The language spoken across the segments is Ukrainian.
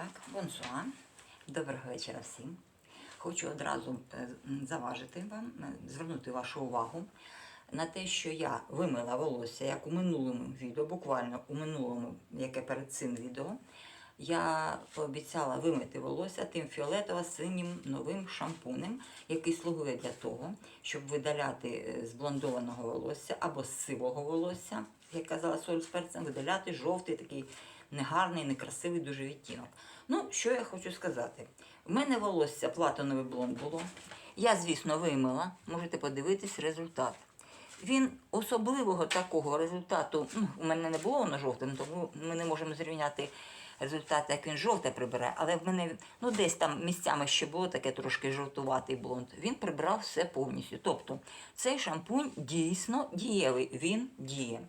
Так, бонсуа. Доброго вечора всім. Хочу одразу е, заважити вам, е, звернути вашу увагу на те, що я вимила волосся, як у минулому відео, буквально у минулому, яке перед цим відео. Я пообіцяла вимити волосся тим фіолетово-синім новим шампунем, який слугує для того, щоб видаляти е, з блондованого волосся або з сивого волосся, як казала соль з перцем, видаляти жовтий такий негарний, некрасивий дуже відтінок. Ну, що я хочу сказати? В мене волосся платиновий блонд було. Я, звісно, вимила. Можете подивитись результат. Він особливого такого результату, ну, у мене не було воно жовтим, тому ми не можемо зрівняти результат, як він жовте прибирає, але в мене ну, десь там місцями ще було таке трошки жовтуватий блонд. Він прибрав все повністю. Тобто цей шампунь дійсно дієвий, він діє.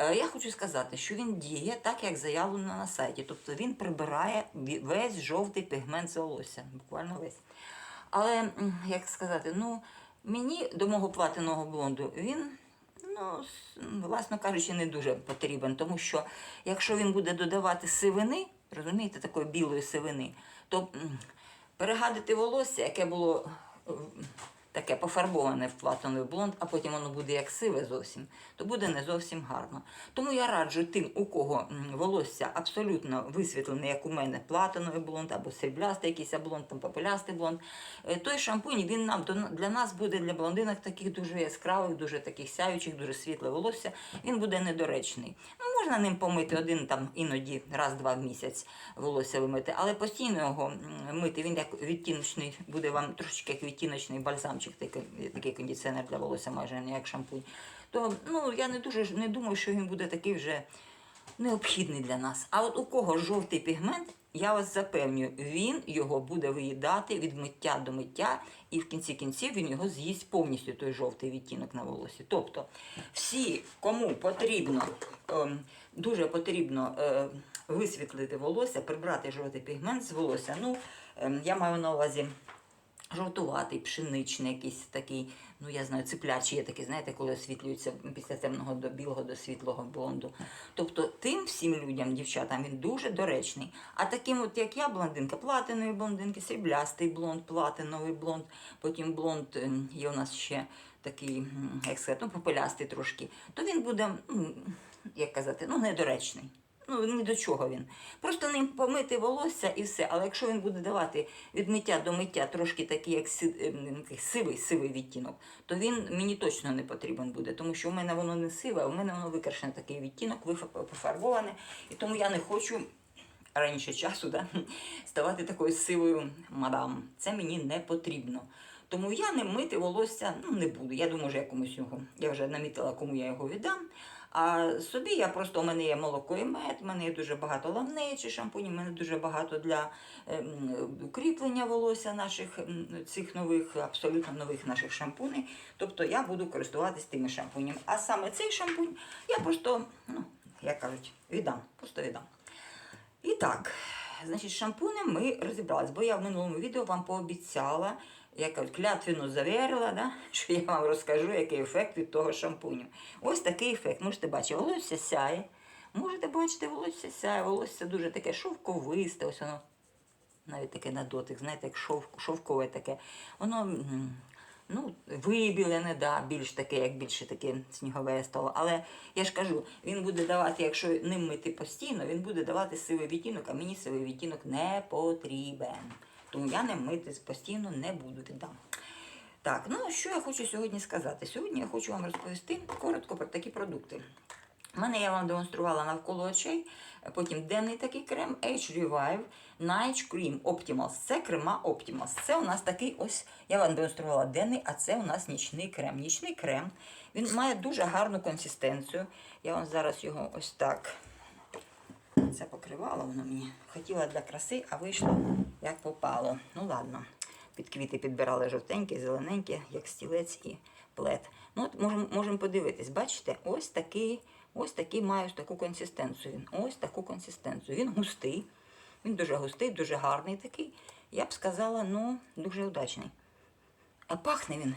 Е, Я хочу сказати, що він діє так, як заявлено на сайті. Тобто він прибирає весь жовтий пігмент з волосся, буквально весь. Але, як сказати, ну, мені до мого платиного блонду він, ну, власно кажучи, не дуже потрібен, тому що якщо він буде додавати сивини, розумієте, такої білої сивини, то перегадити волосся, яке було е, таке пофарбоване в платиновий блонд, а потім воно буде як сиве зовсім, то буде не зовсім гарно. Тому я раджу тим, у кого волосся абсолютно висвітлене, як у мене, платиновий блонд або сріблястий якийсь блонд, там попелястий блонд. е, Той шампунь він нам для нас буде для блондинок таких дуже яскравих, дуже таких сяючих, дуже світле волосся. Він буде недоречний. Ну, можна ним помити один там іноді раз-два в місяць волосся вимити, але постійно його мити. Він як відтіночний буде вам трошечки як відтіночний бальзамчик, такий, такий кондиціонер для волосся, майже не як шампунь. То ну я не дуже не думаю, що він буде такий вже необхідний для нас. А от у кого жовтий пігмент, я вас запевнюю, він його буде виїдати від миття до миття, і в кінці кінців він його з'їсть повністю той жовтий відтінок на волосі. Тобто, всі, кому потрібно, ем, дуже потрібно е, висвітлити волосся, прибрати жовтий пігмент з волосся. Ну, ем, я маю на увазі жовтуватий, пшеничний, якийсь такий, ну я знаю, циплячий є такий, знаєте, коли освітлюється після темного до білого до світлого блонду. Тобто тим всім людям, дівчатам, він дуже доречний. А таким, от як я, блондинка, платинові блондинки, сріблястий блонд, платиновий блонд, потім блонд ем, є у нас ще такий, як сказати, ну, попелястий трошки, то він буде, м, як казати, ну, недоречний. Ну, ні до чого він. Просто ним помити волосся і все. Але якщо він буде давати від миття до миття трошки такий, як ем, сивий, сивий відтінок, то він мені точно не потрібен буде. Тому що у мене воно не сиве, а у мене воно викрашене такий відтінок, пофарбоване. І тому я не хочу раніше часу да, ставати такою сивою мадам. Це мені не потрібно. Тому я не мити волосся ну, не буду. Я думаю, що я комусь його. Я вже намітила, кому я його віддам. А собі я просто у мене є молоко і мед, у мене є дуже багато лавнечі шампунів, у мене дуже багато для ем, укріплення волосся наших цих нових, абсолютно нових наших шампуней. Тобто я буду користуватись тими шампунями. А саме цей шампунь я просто, ну, як кажуть, віддам. Просто віддам. І так, значить, з шампунем ми розібрались, бо я в минулому відео вам пообіцяла, я кажу, клятвенно завірила, да, що я вам розкажу, який ефект від того шампуню. Ось такий ефект. Можете бачити, волосся сяє. Можете бачити, волосся сяє, волосся дуже таке шовковисте, ось воно навіть таке на дотик, знаєте, як шов, шовкове таке. Воно ну, вибілене, да, більш таке, як більше таке снігове стало. Але я ж кажу, він буде давати, якщо ним мити постійно, він буде давати сивий відтінок, а мені сивий відтінок не потрібен. Тому я ним мити постійно не буду віддам. Так, ну що я хочу сьогодні сказати? Сьогодні я хочу вам розповісти коротко про такі продукти. У мене я вам демонструвала навколо очей, потім денний такий крем Age Revive Night Cream Optimals. Це крема Optimals. Це у нас такий ось, я вам демонструвала денний, а це у нас нічний крем. Нічний крем, він має дуже гарну консистенцію. Я вам зараз його ось так. Це покривало воно мені. Хотіла для краси, а вийшло як попало. Ну ладно. Під квіти підбирали жовтенькі, зелененькі, як стілець і плед. Ну от можемо можем подивитись, бачите, ось такий, ось такий має таку консистенцію. Він. Ось таку консистенцію. Він густий, він дуже густий, дуже гарний такий. Я б сказала, ну, дуже удачний. А пахне він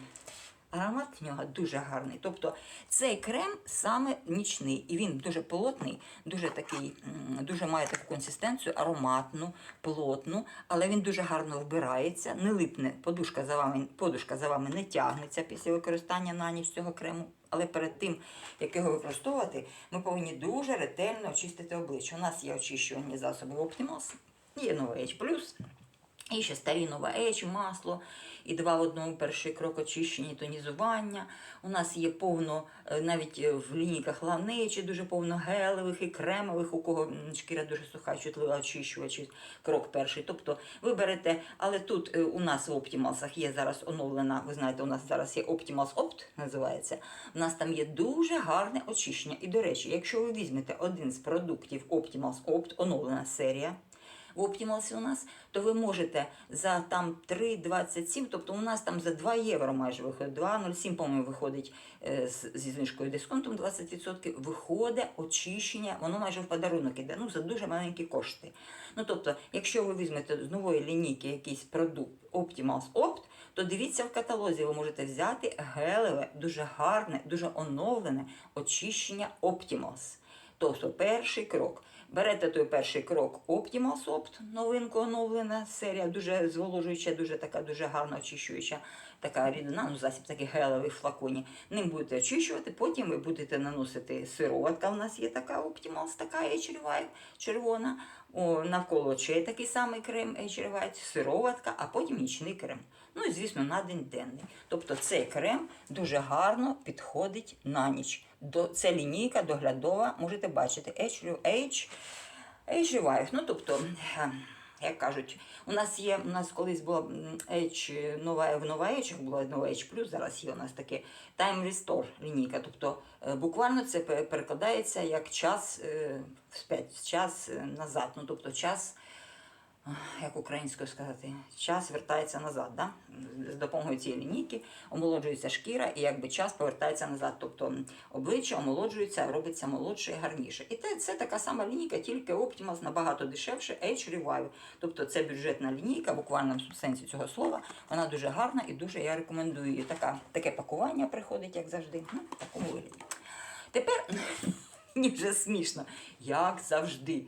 Аромат в нього дуже гарний. Тобто цей крем саме нічний, і він дуже плотний, дуже такий, дуже має таку консистенцію, ароматну, плотну, але він дуже гарно вбирається, не липне, подушка за вами, подушка за вами не тягнеться після використання на ніч цього крему. Але перед тим, як його використовувати, ми повинні дуже ретельно очистити обличчя. У нас є очищувальні засоби Optimals, є Nova H+, і ще старі Nova масло, і два в одному перший крок очищення тонізування. У нас є повно, е, навіть е, в лінійках ланечі дуже повно гелевих і кремових, у кого шкіра дуже суха, чутлива очищувачі, крок перший. Тобто ви берете, але тут е, у нас в Optimalsах є зараз оновлена, ви знаєте, у нас зараз є Optimals Opt, називається. У нас там є дуже гарне очищення. І, до речі, якщо ви візьмете один з продуктів Optimals Opt, оновлена серія, в Optimalsі у нас, то ви можете за там 3,27, тобто у нас там за 2 євро майже виходить, 2,07, по-моєму, виходить е, зі знижкою дисконтом 20%, виходить очищення, воно майже в подарунок іде, ну за дуже маленькі кошти. Ну тобто, якщо ви візьмете з нової лінійки якийсь продукт Optimals Opt, то дивіться в каталозі, ви можете взяти гелеве, дуже гарне, дуже оновлене очищення Optimals. Тобто перший крок. Берете той перший крок Optimal Soft, новинку оновлена серія, дуже зволожуюча, дуже така, дуже гарно очищуюча така рідина, ну засіб такий гелевий флаконі. Ним будете очищувати, потім ви будете наносити сироватка. У нас є така Optimals, така H Revive, червона. О, навколо очей такий самий крем H Revive, сироватка, а потім нічний крем. Ну і звісно, на день денний. Тобто цей крем дуже гарно підходить на ніч. До, це лінійка доглядова, можете бачити, H, H, Revive. Ну, тобто, е, як кажуть, у нас є, у нас колись була H, нова, в Nova H була Nova H+, зараз є у нас таке Time Restore лінійка. Тобто, е, буквально це перекладається як час е, час е, назад. Ну, тобто, час як українською сказати, час вертається назад. Да? З допомогою цієї лінійки омолоджується шкіра і якби час повертається назад. Тобто обличчя омолоджується, робиться молодше і гарніше. І те, це така сама лінійка, тільки Optimus набагато дешевше, H Revive. Тобто це бюджетна лінійка, буквально в сенсі цього слова. Вона дуже гарна і дуже я рекомендую її. Така, таке пакування приходить, як завжди. Ну, в такому вигляді. Тепер мені вже смішно, як завжди,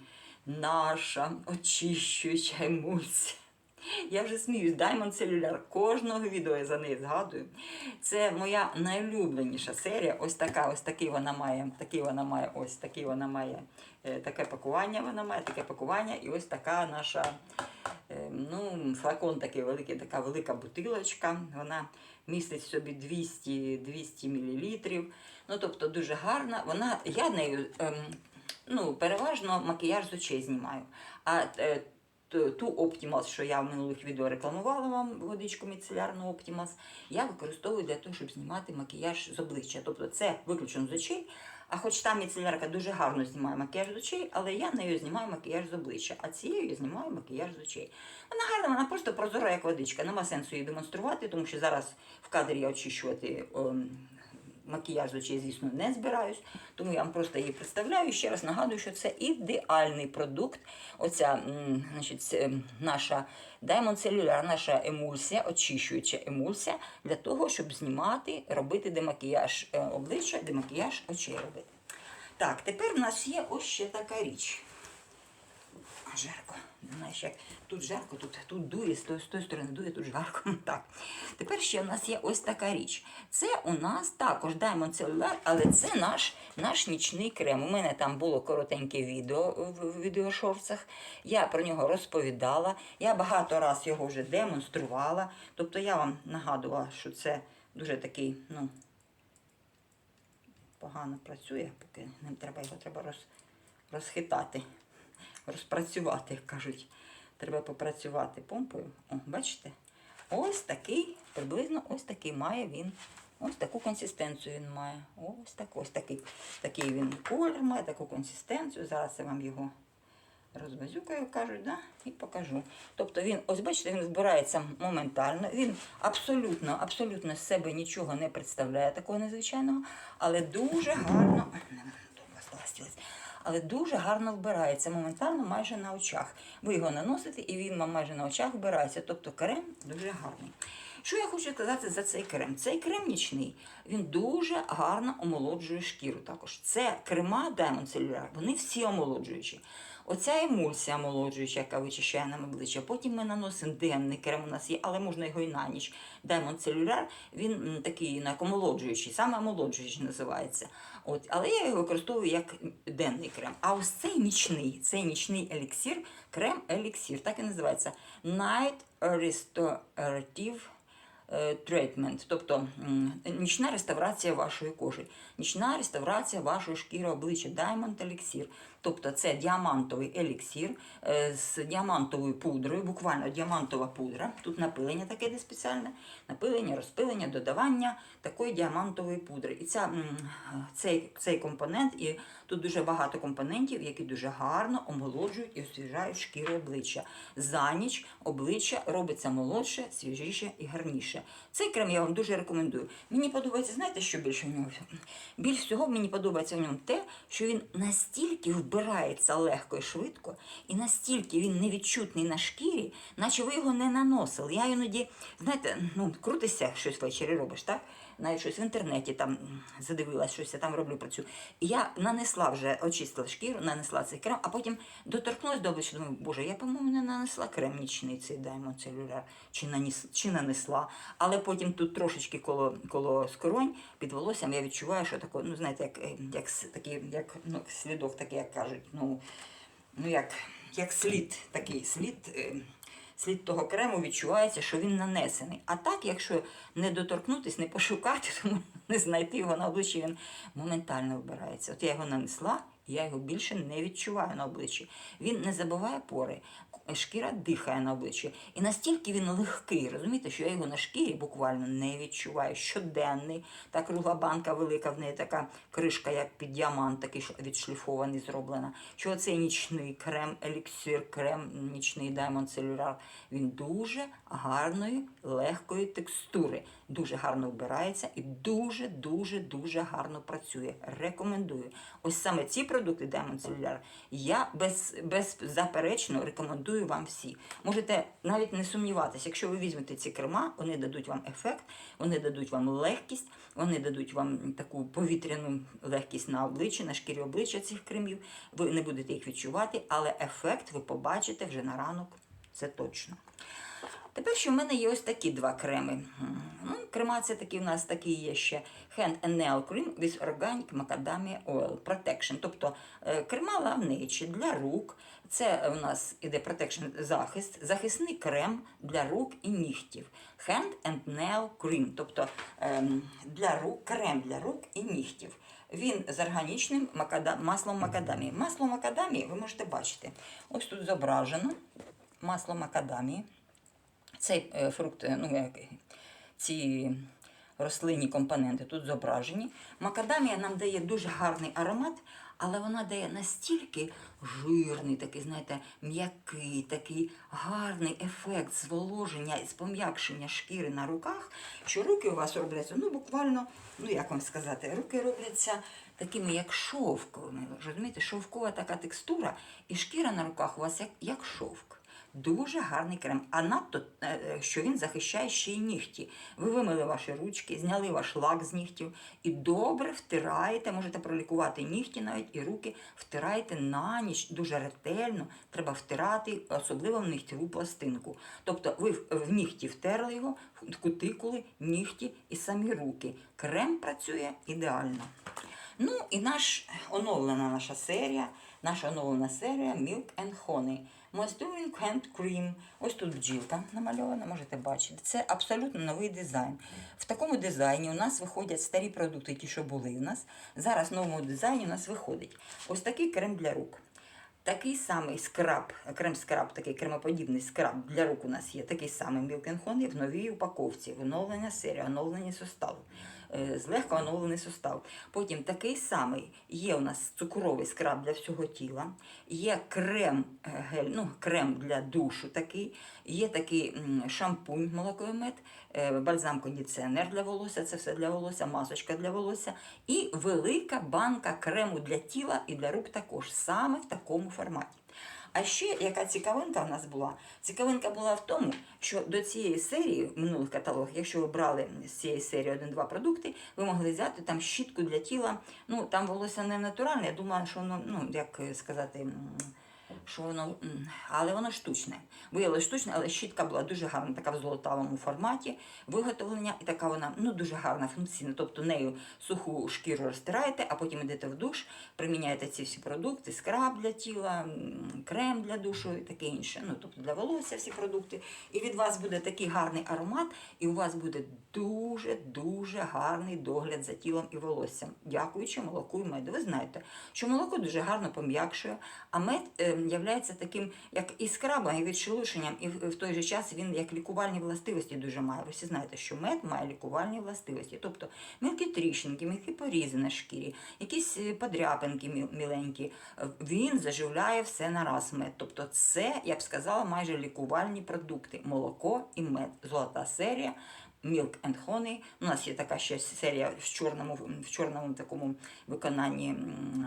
наша очищуюча емульсія. Я вже сміюсь, Diamond Cellular. Кожного відео я за неї згадую. Це моя найулюбленіша серія. Ось така, ось такий вона має, такий вона має, ось такий вона має е, таке пакування. Вона має таке пакування, і ось така наша е, ну, флакон такий великий, така велика бутилочка. Вона містить в собі 200, 200 мл. Ну, тобто дуже гарна. Вона, я нею ем, ну, переважно макіяж з очей знімаю. А е, ту ту Optimas, що я в минулих відео рекламувала вам водичку міцелярну Optimas, я використовую для того, щоб знімати макіяж з обличчя. Тобто це виключено з очей. А хоч та міцелярка дуже гарно знімає макіяж з очей, але я нею знімаю макіяж з обличчя, а цією знімаю макіяж з очей. Вона гарна, вона просто прозора, як водичка. Нема сенсу її демонструвати, тому що зараз в кадрі я очищувати ем, макіяж очей, звісно, не збираюсь. Тому я вам просто її представляю. Ще раз нагадую, що це ідеальний продукт. Оця значить, наша Diamond Cellular, наша емульсія, очищуюча емульсія, для того, щоб знімати, робити демакіяж е, обличчя, демакіяж очей робити. Так, тепер в нас є ось ще така річ. Жарко. Знаєш, як тут жарко, тут, тут дує, з тої, з тої сторони дує, тут жарко. Так. Тепер ще у нас є ось така річ. Це у нас також Diamond Cellular, але це наш, наш нічний крем. У мене там було коротеньке відео в відеошорцах. Я про нього розповідала. Я багато раз його вже демонструвала. Тобто я вам нагадувала, що це дуже такий, ну, погано працює, поки ним треба його треба роз, розхитати розпрацювати, як кажуть. Треба попрацювати помпою. О, бачите? Ось такий, приблизно ось такий має він. Ось таку консистенцію він має. Ось так, ось такий, такий він колір має, таку консистенцію. Зараз я вам його розбазюкаю, кажуть, да? і покажу. Тобто він, ось бачите, він збирається моментально. Він абсолютно, абсолютно з себе нічого не представляє такого незвичайного, але дуже гарно. Але дуже гарно вбирається моментально майже на очах. Ви його наносите, і він вам майже на очах вбирається. Тобто крем дуже гарний. Що я хочу сказати за цей крем? Цей крем нічний, він дуже гарно омолоджує шкіру також. Це крема Diamond Cellular, вони всі омолоджуючі. Оця емульсія омолоджуюча, яка вичищає нам обличчя. Потім ми наносимо денний крем у нас є, але можна його і на ніч. Diamond Cellular, він такий як омолоджуючий, саме омолоджуючий називається. От, але я його використовую як денний крем. А ось цей нічний, цей нічний еліксир, крем еліксир, так і називається Night Restorative е, Treatment, тобто нічна реставрація вашої кожи, нічна реставрація вашої шкіри обличчя Diamond Elixir. Тобто це діамантовий еліксир е, з діамантовою пудрою, буквально діамантова пудра. Тут напилення таке де спеціальне, напилення, розпилення, додавання такої діамантової пудри. І ця, цей, цей компонент, і тут дуже багато компонентів, які дуже гарно омолоджують і освіжають шкіру обличчя. За ніч обличчя робиться молодше, свіжіше і гарніше. Цей крем я вам дуже рекомендую. Мені подобається, знаєте, що більше в ньому? Більш всього мені подобається в ньому те, що він настільки вбирається легко і швидко, і настільки він невідчутний на шкірі, наче ви його не наносили. Я іноді, знаєте, ну крутися щось ввечері робиш, так? Навіть щось в інтернеті там задивилась, щось я там роблю працюю. І я нанесла вже, очистила шкіру, нанесла цей крем, а потім доторкнулась до обличчя, думаю, боже, я, по-моєму, не нанесла крем нічний цей Diamond Cellular, чи, наніс, чи нанесла. Але потім тут трошечки коло, коло скронь під волоссям я відчуваю, що таке, ну знаєте, як, е, як, такий, як ну, слідок, такий, як кажуть, ну, ну як, як слід, такий слід. Слід того крему відчувається, що він нанесений. А так, якщо не доторкнутись, не пошукати, тому не знайти його на обличчі, він моментально вбирається. От я його нанесла, я його більше не відчуваю на обличчі. Він не забуває пори, шкіра дихає на обличчі. І настільки він легкий, розумієте, що я його на шкірі буквально не відчуваю. Щоденний, та кругла банка велика, в неї така кришка, як під діамант, такий відшліфований, зроблена. Що цей нічний крем, еліксир, крем нічний Diamond Cellular, він дуже гарної, легкої текстури. Дуже гарно вбирається і дуже, дуже, дуже гарно працює. Рекомендую. Ось саме ці продукти Diamond Cellular я без, беззаперечно рекомендую вам всі. Можете навіть не сумніватися, якщо ви візьмете ці крема, вони дадуть вам ефект, вони дадуть вам легкість, вони дадуть вам таку повітряну легкість на обличчі, на шкірі обличчя цих кремів. Ви не будете їх відчувати, але ефект ви побачите вже на ранок. Це точно. Тепер що в мене є ось такі два креми. Ну, крема це такі у нас такі є ще Hand and Nail Cream with Organic Macadamia Oil Protection. Тобто е, крема лавничі для рук. Це у нас іде Protection захист, захисний крем для рук і нігтів. Hand and Nail Cream, тобто ем, для рук, крем для рук і нігтів. Він з органічним маслом макадамії. Масло макадамії ви можете бачити. Ось тут зображено масло макадамії. Цей е, фрукт, е, ну як ці рослинні компоненти тут зображені. Макадамія нам дає дуже гарний аромат, але вона дає настільки жирний, такий, знаєте, м'який, такий гарний ефект зволоження і спом'якшення шкіри на руках, що руки у вас робляться, ну буквально, ну як вам сказати, руки робляться такими, як шовковими. Розумієте, шовкова така текстура, і шкіра на руках у вас як, як шовк. Дуже гарний крем. А надто, е, що він захищає ще й нігті. Ви вимили ваші ручки, зняли ваш лак з нігтів і добре втираєте, можете пролікувати нігті навіть і руки, втираєте на ніч дуже ретельно. Треба втирати, особливо в нігтєву пластинку. Тобто ви в нігті втерли його, в кутикули, нігті і самі руки. Крем працює ідеально. Ну і наш оновлена наша серія, наша оновлена серія Milk and Honey. Moisturizing Hand Cream. Ось тут бджілка намальована, можете бачити. Це абсолютно новий дизайн. В такому дизайні у нас виходять старі продукти, ті, що були у нас. Зараз в новому дизайні у нас виходить ось такий крем для рук. Такий самий скраб, крем-скраб, такий кремоподібний скраб для рук у нас є. Такий самий Honey в новій упаковці, оновлення серія, оновлення составу. Е, злегка оновлений сустав. Потім такий самий є у нас цукровий скраб для всього тіла, є крем, е, гель, ну, крем для душу такий, є такий шампунь молокою мед, е, бальзам кондиціонер для волосся, це все для волосся, масочка для волосся, і велика банка крему для тіла і для рук також, саме в такому форматі. А ще яка цікавинка в нас була? Цікавинка була в тому, що до цієї серії в минулих каталогах, якщо ви брали з цієї серії один-два продукти, ви могли взяти там щітку для тіла. Ну там волосся не натуральне. Я думала, що воно, ну як сказати. Що воно, але воно штучне. Виявилося штучне, але щітка була дуже гарна, така в золотавому форматі виготовлення, і така вона ну дуже гарна, функційна. Тобто нею суху шкіру розтираєте, а потім йдете в душ, приміняєте ці всі продукти, скраб для тіла, крем для душу і таке інше. Ну тобто для волосся всі продукти. І від вас буде такий гарний аромат, і у вас буде дуже дуже гарний догляд за тілом і волоссям, дякуючи молоку і меду. Ви знаєте, що молоко дуже гарно пом'якшує, а мед являється таким, як і скрабом, і відшелушенням, і в, в той же час він як лікувальні властивості дуже має. Ви всі знаєте, що мед має лікувальні властивості. Тобто мілкі тріщинки, мілкі порізи на шкірі, якісь е, подряпинки міленькі. Е, Він заживляє все на раз мед. Тобто, це, я б сказала, майже лікувальні продукти: молоко і мед. Золота серія. Milk and Honey. У нас є така ще серія в чорному, в чорному такому виконанні м,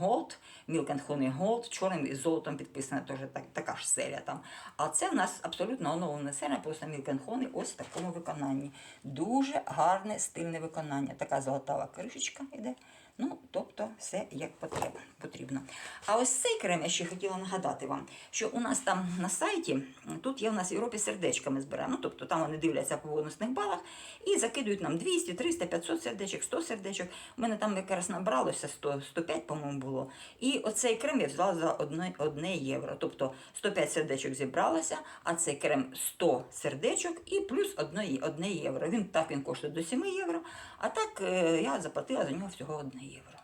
е, Gold, Milk and Honey Gold, чорним і золотом підписана теж так, така ж серія там. А це в нас абсолютно оновлена серія, просто Milk and Honey ось в такому виконанні. Дуже гарне стильне виконання. Така золотава кришечка йде. Ну, тобто, все як потрібно. А ось цей крем я ще хотіла нагадати вам, що у нас там на сайті, тут є в нас в Європі сердечка ми збираємо. Ну, тобто там вони дивляться по бонусних балах і закидують нам 200, 300, 500 сердечок, 100 сердечок. У мене там якраз набралося 100, 105, по-моєму, було. І оцей крем я взяла за 1, 1 євро. Тобто 105 сердечок зібралося, а цей крем 100 сердечок і плюс 1, 1 євро. Він так він коштує до 7 євро, а так е, я заплатила за нього всього 1 євро. libro.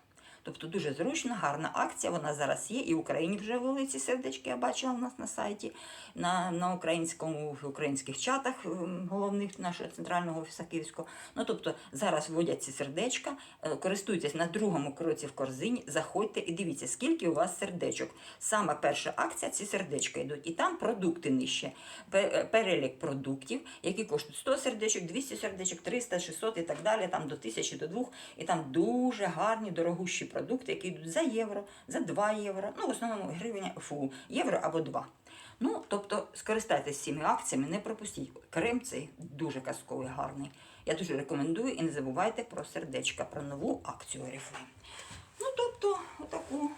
Тобто дуже зручна, гарна акція. Вона зараз є. І в Україні вже ввели ці сердечки, я бачила у нас на сайті, на, на українському, в українських чатах ем, головних нашого центрального офісу Київського. Ну тобто зараз вводять ці сердечка, е, користуйтесь на другому кроці в корзині, заходьте і дивіться, скільки у вас сердечок. Саме перша акція ці сердечка йдуть. І там продукти нижче. Е, Перелік продуктів, які коштують 100 сердечок, 200 сердечок, 300, 600 і так далі, там до 1000, до 2. І там дуже гарні, дорогущі продукти, які йдуть за євро, за 2 євро. Ну, в основному гривня, фу, євро або 2. Ну, тобто, скористайтесь цими акціями, не пропустіть. Крем цей дуже казковий, гарний. Я дуже рекомендую і не забувайте про сердечка, про нову акцію Oriflame. Ну, тобто, отаку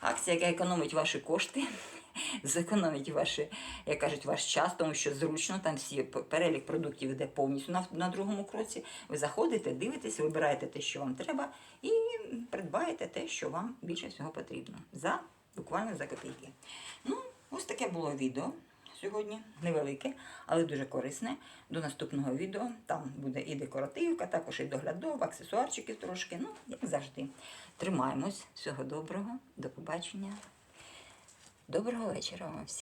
акція, яка економить ваші кошти, зекономить ваші, як кажуть, ваш час, тому що зручно там всі перелік продуктів йде повністю на, на другому кроці. Ви заходите, дивитесь, вибираєте те, що вам треба, і придбаєте те, що вам більше всього потрібно. За буквально за копійки. Ну, ось таке було відео. Сьогодні невелике, але дуже корисне. До наступного відео там буде і декоративка, також і доглядова, аксесуарчики трошки. Ну, як завжди. Тримаємось. Всього доброго, до побачення. Доброго вечора вам всім.